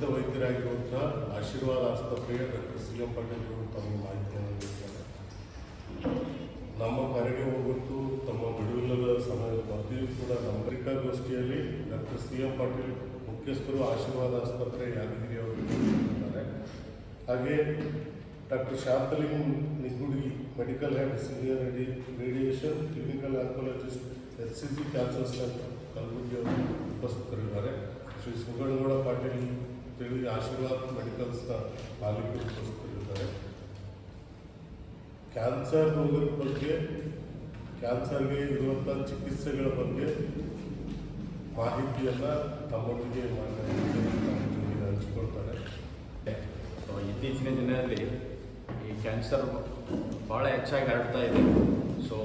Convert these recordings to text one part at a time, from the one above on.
ಪ್ರಸಿದ್ಧ ವೈದ್ಯರಾಗಿರುವಂಥ ಆಶೀರ್ವಾದ ಆಸ್ಪತ್ರೆಯ ಡಾಕ್ಟರ್ ಸಿ ಎಂ ಪಾಟೀಲ್ ಅವರು ತಮ್ಮ ಮಾಹಿತಿಯನ್ನು ನೀಡಿದ್ದಾರೆ. ನಮ್ಮ ಕರೆಗೆ ಹೋಗುತ್ತು ತಮ್ಮ ಬಿಡುವಿಲ್ಲದ ಸಮಯದ ಮಧ್ಯೆಯೂ ಕೂಡ ನಮ್ಮ ಪತ್ರಿಕಾಗೋಷ್ಠಿಯಲ್ಲಿ ಡಾಕ್ಟರ್ ಸಿ ಎಂ ಪಾಟೀಲ್ ಮುಖ್ಯಸ್ಥರು ಆಶೀರ್ವಾದ ಆಸ್ಪತ್ರೆ ಯಾದಗಿರಿ ಅವರು ಹಾಗೆ doctor Shantaling Nigudi medical and senior radi, radiation clinical oncologist S C C cancer centre Kalaburagi ಅವರು ಉಪಸ್ಥಿತರಿದ್ದಾರೆ. ಶ್ರೀ ಸುಗಣಗೌಡ ಪಾಟೀಲ್ ತಿಳಿ ಆಶೀರ್ವಾದ ಮೆಡಿಕಲ್ಸ್ನ ಪಾಲಿಕೆ ಕ್ಯಾನ್ಸರ್ ರೋಗದ ಬಗ್ಗೆ ಕ್ಯಾನ್ಸರ್ಗೆ ಇರುವಂಥ ಚಿಕಿತ್ಸೆಗಳ ಬಗ್ಗೆ ಮಾಹಿತಿಯನ್ನು ತಮ್ಮೊಂದಿಗೆ ಹಂಚಿಕೊಳ್ತಾರೆ. ಇತ್ತೀಚಿನ ದಿನದಲ್ಲಿ ಈ ಕ್ಯಾನ್ಸರ್ ಭಾಳ ಹೆಚ್ಚಾಗಿ ಹರಡ್ತಾ ಇದೆ. ಸೊ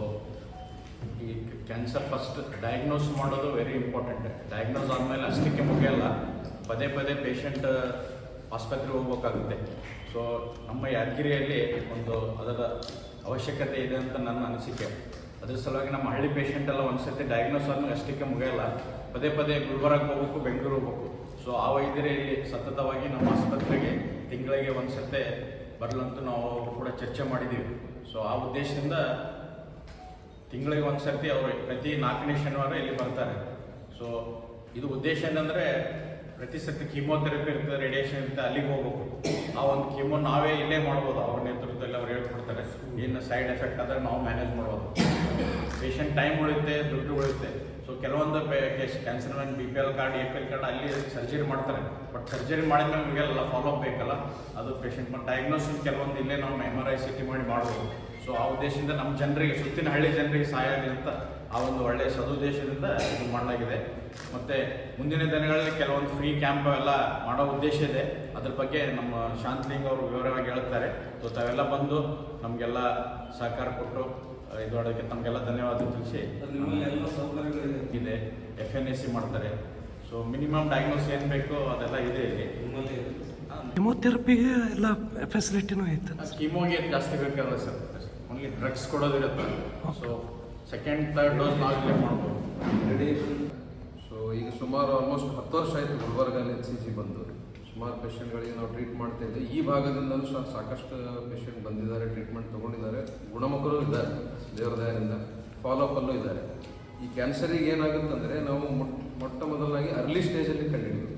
ಈ ಕ್ಯಾನ್ಸರ್ ಫಸ್ಟ್ ಡಯಾಗ್ನೋಸ್ ಮಾಡೋದು ವೆರಿ ಇಂಪಾರ್ಟೆಂಟ್ ಡಯಾಗ್ನೋಸ್ ಆದಮೇಲೆ ಅಷ್ಟಕ್ಕೆ ಮುಗಿಯಲ್ಲ. ಪದೇ ಪದೇ ಪೇಷಂಟ್ ಆಸ್ಪತ್ರೆಗೆ ಹೋಗ್ಬೇಕಾಗುತ್ತೆ. ಸೊ ನಮ್ಮ ಯಾದಗಿರಿಯಲ್ಲಿ ಒಂದು ಅದರ ಅವಶ್ಯಕತೆ ಇದೆ ಅಂತ ನನ್ನ ಅನಿಸಿಕೆ. ಅದ್ರ ಸಲುವಾಗಿ ನಮ್ಮ ಹಳ್ಳಿ ಪೇಷಂಟ್ ಎಲ್ಲ ಒಂದ್ಸತಿ ಡಯಾಗ್ನೋಸ್ ಆದ್ಮೇಲೆ ಅಷ್ಟಕ್ಕೆ ಮುಗಿಯಲ್ಲ. ಪದೇ ಪದೇ ಗುಲ್ಬರ್ಗ ಹೋಗ್ಬೇಕು ಬೆಂಗಳೂರು ಹೋಗ್ಬೇಕು. ಸೊ ಆ ವೈದ್ಯರಲ್ಲಿ ಸತತವಾಗಿ ನಮ್ಮ ಆಸ್ಪತ್ರೆಗೆ ತಿಂಗಳಿಗೆ ಒಂದು ಸರ್ತಿ ಬರಲಂತೂ ನಾವು ಕೂಡ ಚರ್ಚೆ ಮಾಡಿದ್ದೀವಿ. ಸೊ ಆ ಉದ್ದೇಶದಿಂದ ತಿಂಗಳಿಗೆ ಒಂದು ಸರ್ತಿ ಅವರು ಪ್ರತಿ ನಾಲ್ಕನೇ ಶನಿವಾರ ಇಲ್ಲಿ ಬರ್ತಾರೆ. ಸೊ ಇದು ಉದ್ದೇಶ ಏನಂದರೆ ಪ್ರತಿ ಸರ್ತಿ ಕೀಮೋಥೆರಪಿ ಇರ್ತದೆ, ರೇಡಿಯೇಷನ್ ಇರ್ತದೆ, ಅಲ್ಲಿಗೆ ಹೋಗ್ಬೇಕು. ಆ ಒಂದು ಕೀಮೋ ನಾವೇ ಇಲ್ಲೇ ಮಾಡ್ಬೋದು ಅವ್ರ ನೇತೃತ್ವದಲ್ಲಿ ಅವ್ರು ಹೇಳ್ಕೊಡ್ತಾರೆ. ಏನು ಸೈಡ್ ಎಫೆಕ್ಟ್ ಆದರೆ ನಾವು ಮ್ಯಾನೇಜ್ ಮಾಡ್ಬೋದು. ಪೇಷಂಟ್ ಟೈಮ್ ಉಳಿಯುತ್ತೆ, ದುಡ್ಡು ಉಳಿಯುತ್ತೆ. ಸೊ ಕೆಲವೊಂದು cancer man B P L card A P L card ಅಲ್ಲಿ ಸರ್ಜರಿ ಮಾಡ್ತಾರೆ. ಬಟ್ ಸರ್ಜರಿ ಮಾಡಿದ್ಮೇಲೆ ನಮಗೆಲ್ಲ ಫಾಲೋ ಅಪ್ ಬೇಕಲ್ಲ? ಅದು ಪೇಷಂಟ್ ಮತ್ತು ಡಯಾಗ್ನೋಸಿಸ್ ಕೆಲವೊಂದು ಇಲ್ಲೇ ನಾವು M R I C T ಮಾಡಿ ಮಾಡ್ಬೋದು. ಸೊ ಆ ಉದ್ದೇಶದಿಂದ ನಮ್ಮ ಜನರಿಗೆ, ಸುತ್ತಿನ ಹಳ್ಳಿ ಜನರಿಗೆ ಸಹಾಯ ಆಗಲಿ ಅಂತ ಆ ಒಂದು ಒಳ್ಳೆಯ ಸದುದ್ದೇಶದಿಂದ ಇದು ಮಾಡಲಾಗಿದೆ. ಮತ್ತು ಮುಂದಿನ ದಿನಗಳಲ್ಲಿ ಕೆಲವೊಂದು ಫ್ರೀ ಕ್ಯಾಂಪ್ ಎಲ್ಲ ಮಾಡೋ ಉದ್ದೇಶ ಇದೆ. ಅದ್ರ ಬಗ್ಗೆ ನಮ್ಮ ಶಾಂತಲಿಂಗ್ ಅವರು ವಿವರವಾಗಿ ಹೇಳ್ತಾರೆ. ಸೊ ತಾವೆಲ್ಲ ಬಂದು ನಮಗೆಲ್ಲ ಸಹಕಾರ ಕೊಟ್ಟು ಆ, ಇದು ಮಾಡೋದಕ್ಕೆ ತಮಗೆಲ್ಲ ಧನ್ಯವಾದ ತಿಳಿಸಿ. ನಿಮ್ಮಲ್ಲಿ ಎಲ್ಲ ಸೌಕರ್ಯಗಳಿದೆ ಇದೆ. ಎಫ್ ಎನ್ ಎಸ್ ಸಿ ಮಾಡ್ತಾರೆ. ಸೊ ಮಿನಿಮಮ್ ಡಯಾಗ್ನೋಸ್ ಏನು ಬೇಕೋ ಅದೆಲ್ಲ ಇದೆ ಇಲ್ಲಿ. ಕೆಮೊಥೆರಪಿಗೆ ಎಲ್ಲ ಫೆಸಿಲಿಟಿನೂ ಐತೆ. ಕೀಮೋಗೆ ಜಾಸ್ತಿ ಬೇಕಲ್ಲ ಸರ್. ಓನ್ಲಿ ಡ್ರಗ್ಸ್ ಕೊಡೋದಿರುತ್ತೆ. ಸೊ ಸೆಕೆಂಡ್ ಥರ್ಡ್ ಡೋಸ್ ನಾವು ಇಲ್ಲೇ ಮಾಡ್ಬೋದು. ಈಗ ಸುಮಾರು ಆಲ್ಮೋಸ್ಟ್ ಹತ್ತು ವರ್ಷ ಆಯಿತು ಗುಲ್ಬರ್ಗಲ್ಲಿ ಎಚ್ ಸಿ ಜಿ ಬಂದು. ಸುಮಾರು ಪೇಷಂಟ್ಗಳಿಗೆ ನಾವು ಟ್ರೀಟ್ ಮಾಡ್ತಾ ಇದ್ದೆ. ಈ ಭಾಗದಿಂದಲೂ ಸಹ ಸಾಕಷ್ಟು ಪೇಷಂಟ್ ಬಂದಿದ್ದಾರೆ ಟ್ರೀಟ್ಮೆಂಟ್ ತೊಗೊಂಡಿದ್ದಾರೆ. ಗುಣಮುಖರು ಇದ್ದಾರೆ, ದೇವ್ರ ದಯದಿಂದ ಫಾಲೋಅಪಲ್ಲೂ ಇದ್ದಾರೆ. ಈ ಕ್ಯಾನ್ಸರಿಗೆ ಏನಾಗುತ್ತಂದರೆ ನಾವು ಮೊಟ್ಟ ಮೊದಲಾಗಿ ಅರ್ಲಿ ಸ್ಟೇಜಲ್ಲಿ ಕಂಡುಹಿಡಿಯೋದು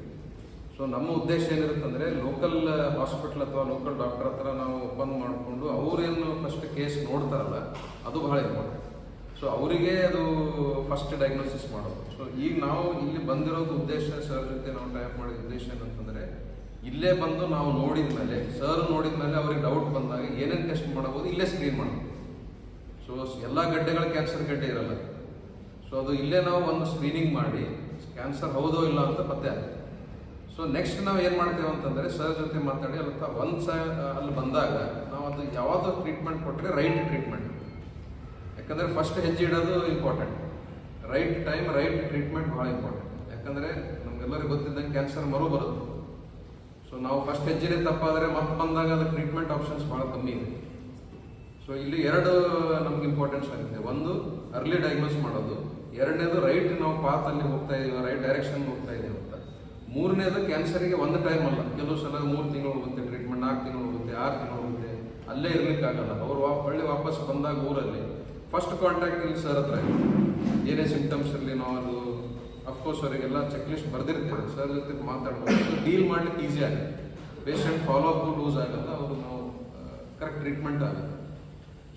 ಸೊ ನಮ್ಮ ಉದ್ದೇಶ ಏನಿರುತ್ತಂದರೆ ಲೋಕಲ್ ಹಾಸ್ಪಿಟ್ಲ್ ಅಥವಾ ಲೋಕಲ್ ಡಾಕ್ಟರ್ ಹತ್ರ ನಾವು ಓಪನ್ ಮಾಡಿಕೊಂಡು ಅವರೇನು ಫಸ್ಟ್ ಕೇಸ್ ನೋಡ್ತಾರಲ್ಲ, ಅದು ಬಹಳ ಇಂಪಾರ್ಟೆಂಟ್ ಸೊ ಅವರಿಗೆ ಅದು ಫಸ್ಟ್ ಡಯಾಗ್ನೋಸಿಸ್ ಮಾಡೋದು. ಸೊ ಈಗ ನಾವು ಇಲ್ಲಿ ಬಂದಿರೋದು ಉದ್ದೇಶ ಸರ್ ಜೊತೆ ನಾವು ಟೈಪ್ ಮಾಡಿದ ಉದ್ದೇಶ ಏನಂತಂದರೆ, ಇಲ್ಲೇ ಬಂದು ನಾವು ನೋಡಿದ ಮೇಲೆ ಸರ್ ನೋಡಿದ ಮೇಲೆ ಅವ್ರಿಗೆ ಡೌಟ್ ಬಂದಾಗ ಏನೇನು ಟೆಸ್ಟ್ ಮಾಡಬಹುದು ಇಲ್ಲೇ ಸ್ಕ್ರೀನ್ ಮಾಡೋದು. ಸೊ ಎಲ್ಲ ಗಡ್ಡೆಗಳು ಕ್ಯಾನ್ಸರ್ ಗಡ್ಡೆ ಇರಲ್ಲ. ಸೊ ಅದು ಇಲ್ಲೇ ನಾವು ಒಂದು ಸ್ಕ್ರೀನಿಂಗ್ ಮಾಡಿ ಕ್ಯಾನ್ಸರ್ ಹೌದೋ ಇಲ್ಲ ಅಂತ ಪತ್ತೆ ಆಗುತ್ತೆ. ಸೊ ನೆಕ್ಸ್ಟ್ ನಾವು ಏನು ಮಾಡ್ತೇವೆ ಅಂತಂದರೆ ಸರ್ ಜೊತೆ ಮಾತಾಡಿ ಅಲ್ಲಿ ಒಂದು ಸ ಅಲ್ಲಿ ಬಂದಾಗ ನಾವು ಅದು ಯಾವುದು ಟ್ರೀಟ್ಮೆಂಟ್ ಕೊಟ್ಟರೆ ರೈಟ್ ಟ್ರೀಟ್ಮೆಂಟ್ ಯಾಕಂದರೆ ಫಸ್ಟ್ ಹೆಜ್ಜೆ ಇಡೋದು important right time right treatment ಭಾಳ ಇಂಪಾರ್ಟೆಂಟ್ ಯಾಕಂದರೆ ನಮಗೆಲ್ಲರಿಗೂ ಗೊತ್ತಿದ್ದಂಗೆ ಕ್ಯಾನ್ಸರ್ ಮರು ಬರುತ್ತೆ. ಸೊ ನಾವು ಫಸ್ಟ್ ಹೆಜ್ಜೆನೇ ತಪ್ಪಾದರೆ ಮತ್ತೆ ಬಂದಾಗ ಅದು ಟ್ರೀಟ್ಮೆಂಟ್ ಆಪ್ಷನ್ಸ್ ಭಾಳ ಕಮ್ಮಿ ಇದೆ. ಸೊ ಇಲ್ಲಿ ಎರಡು ನಮ್ಗೆ ಇಂಪಾರ್ಟೆನ್ಸ್ ಆಗಿದೆ ಒಂದು ಅರ್ಲಿ ಡಯಾಗ್ನೋಸ್ ಮಾಡೋದು. ಎರಡನೇದು ರೈಟ್ ನಾವು ಪಾತ್ ಅಲ್ಲಿ ಹೋಗ್ತಾ ಇದೀವಿ ರೈಟ್ ಡೈರೆಕ್ಷನ್ ಹೋಗ್ತಾ ಇದೀವಿ ಅಂತ. ಮೂರನೇದು ಕ್ಯಾನ್ಸರಿಗೆ ಒಂದು ಟೈಮ್ ಅಲ್ಲ. ಕೆಲವು ಸಲ ಮೂರು ತಿಂಗಳು ಹೋಗುತ್ತೆ ಟ್ರೀಟ್ಮೆಂಟ್ ನಾಲ್ಕು ತಿಂಗಳು ಹೋಗುತ್ತೆ, ಆರು ತಿಂಗಳು ಹೋಗುತ್ತೆ. ಅಲ್ಲೇ ಇರ್ಲಿಕ್ಕಾಗಲ್ಲ. ಅವರು ಹೊಳ್ಳಿ ವಾಪಸ್ ಬಂದಾಗ ಊರಲ್ಲಿ ಫಸ್ಟ್ ಕಾಂಟ್ಯಾಕ್ಟ್ ಇಲ್ಲಿ ಸರ್ ಹತ್ರ. ಏನೇ ಸಿಂಪ್ಟಮ್ಸ್ ಇರಲಿ ನಾವು ಅದು ಅಫ್ಕೋರ್ಸ್ ಅವರಿಗೆಲ್ಲ ಚೆಕ್ ಲಿಸ್ಟ್ ಬರೆದಿರ್ತೇವೆ. ಸರ್ ಜೊತೆ ಮಾತಾಡ್ಬೋದು. ಡೀಲ್ ಮಾಡ್ಲಿಕ್ಕೆ ಈಸಿ ಆಗುತ್ತೆ. ಪೇಷಂಟ್ ಫಾಲೋ ಅಪ್ ಲೂಸ್ ಆಗಲ್ಲ. ಅವರು ನಾವು ಕರೆಕ್ಟ್ ಟ್ರೀಟ್ಮೆಂಟ್ ಆಗುತ್ತೆ.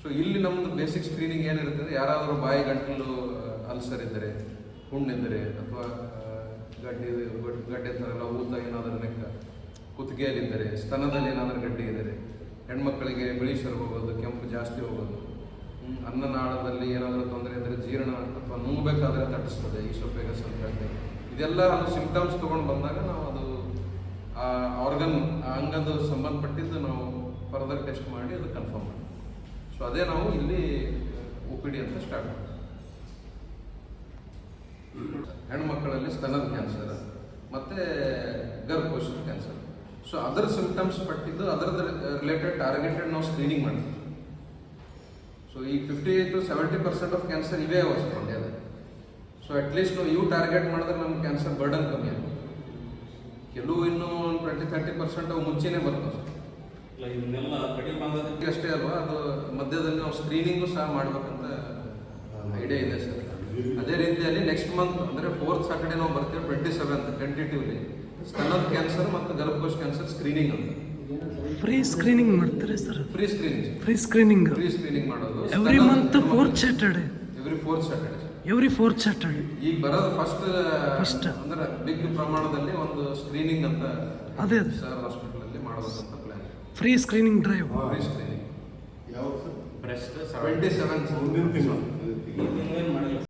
ಸೊ ಇಲ್ಲಿ ನಮ್ಮದು ಬೇಸಿಕ್ ಸ್ಕ್ರೀನಿಂಗ್ ಏನಿರ್ತದೆ, ಯಾರಾದರೂ ಬಾಯಿ ಗಂಟಲು ಅಲ್ಸರ್ ಇದ್ದರೆ ಹುಣ್ಣಿದ್ದರೆ ಅಥವಾ ಗಡ್ಡೆ ಗಡ್ಡೆ ಥರ ಎಲ್ಲ ಊತ ಏನಾದರೂ ನೆಕ್ಕ ಕುತ್ತಿಗೆಯಲ್ಲಿದ್ದರೆ, ಸ್ತನದಲ್ಲಿ ಏನಾದರೂ ಗಡ್ಡೆ ಇದ್ದರೆ ಹೆಣ್ಮಕ್ಕಳಿಗೆ ಬಿಳಿ ಸರ್ ಹೋಗೋದು, ಕೆಂಪು ಜಾಸ್ತಿ ಹೋಗೋದು ಅನ್ನನಾಳದಲ್ಲಿ ಏನಾದರೂ ತೊಂದರೆ ಇದ್ದರೆ ಜೀರ್ಣ ಅಥವಾ ನುಂಗಬೇಕಾದ್ರೆ ತಟ್ಟಿಸ್ತದೆ ಈಸೋಫೇಗಸ್ ಅಂತ ಹೇಳ್ತೇವೆ ಇದೆಲ್ಲ ಸಿಂಪ್ಟಮ್ಸ್ ತೊಗೊಂಡು ಬಂದಾಗ ನಾವು ಅದು, ಆ ಆರ್ಗನ್ ಅಂಗದ ಸಂಬಂಧಪಟ್ಟಿದ್ದು ನಾವು ಫರ್ದರ್ ಟೆಸ್ಟ್ ಮಾಡಿ ಅದು ಕನ್ಫರ್ಮ್ ಮಾಡಿ ಸೊ ಅದೇ ನಾವು ಇಲ್ಲಿ ಒ ಪಿ ಡಿ ಅಂತ ಸ್ಟಾರ್ಟ್ ಮಾಡ್ತೀವಿ. ಹೆಣ್ಮಕ್ಕಳಲ್ಲಿ ಸ್ತನದ ಕ್ಯಾನ್ಸರ್ ಮತ್ತು ಗರ್ಭಕೋಶದ ಕ್ಯಾನ್ಸರ್ ಸೊ ಅದರ ಸಿಂಪ್ಟಮ್ಸ್ ಪಟ್ಟಿದ್ದು ಅದರದ ರಿಲೇಟೆಡ್ ಟಾರ್ಗೆಟೆಡ್ ನಾವು ಸ್ಕ್ರೀನಿಂಗ್ ಮಾಡ್ತೀವಿ. ಸೊ ಈ fifty to seventy percent of cancer ಇವೇ ಅವಶ್ಯಕ ಇಂಡಿಯಾದಲ್ಲಿ ಸೊ ಅಟ್ಲೀಸ್ಟ್ ನಾವು ಇವು ಟಾರ್ಗೆಟ್ ಮಾಡಿದ್ರೆ ನಮ್ಗೆ ಕ್ಯಾನ್ಸರ್ ಬರ್ಡನ್ ಕಮ್ಮಿ ಆಗುತ್ತೆ. ಕೆಲವು ಇನ್ನೂ ಒಂದು ಟ್ವೆಂಟಿ ತರ್ಟಿ ಪರ್ಸೆಂಟ್ ಅವು ಮುಂಚೆನೇ ಬರ್ತವೆ. ಸರ್ ಅಷ್ಟೇ ಅಲ್ವಾ? ಅದು ಮಧ್ಯದಲ್ಲಿ ನಾವು ಸ್ಕ್ರೀನಿಂಗು ಸಹ ಮಾಡ್ಬೇಕಂತ ಐಡಿಯಾ ಇದೆ ಸರ್. ಅದೇ ರೀತಿಯಲ್ಲಿ ನೆಕ್ಸ್ಟ್ ಮಂತ್ ಅಂದರೆ ಫೋರ್ತ್ ಸ್ಯಾಟರ್ಡೆ ನಾವು ಬರ್ತೀವಿ ಟ್ವೆಂಟಿ ಸೆವೆಂತ್ ಟೆಂಟೇಟಿವ್ಲಿ ಸ್ತನದ ಕ್ಯಾನ್ಸರ್ ಮತ್ತು ಗರ್ಭಕೋಶ ಕ್ಯಾನ್ಸರ್ ಸ್ಕ್ರೀನಿಂಗ್ ಅಂತ. ಫ್ರೀ ಸ್ಕ್ರೀನಿಂಗ್ ಮಾಡ್ತಾರೆ sir? Free screening free screening free screening ಮಾಡೋದು. Every month fourth Saturday every fourth Saturday every fourth Saturday ಈಗ ಬರೋದು ಫಸ್ಟ್ ಫಸ್ಟ್ ಅಂದ್ರೆ ಬಿಗ್ ಪ್ರಮಾಣದಲ್ಲಿ ಒಂದು ಸ್ಕ್ರೀನಿಂಗ್ ಅಂತ ಅದೇ. ಅದೇ. ಸರ್ ಹಾಸ್ಪಿಟಲ್ ಅಲ್ಲಿ ಮಾಡಬೇಕಂತ plan free screening drive free screening ಯಾವ ಸರ್? ಬ್ರೆಸ್ಟ್ ಟ್ವೆಂಟಿ ಸೆವೆನ್ ಮುಂದಿನ ತಿಂಗಳು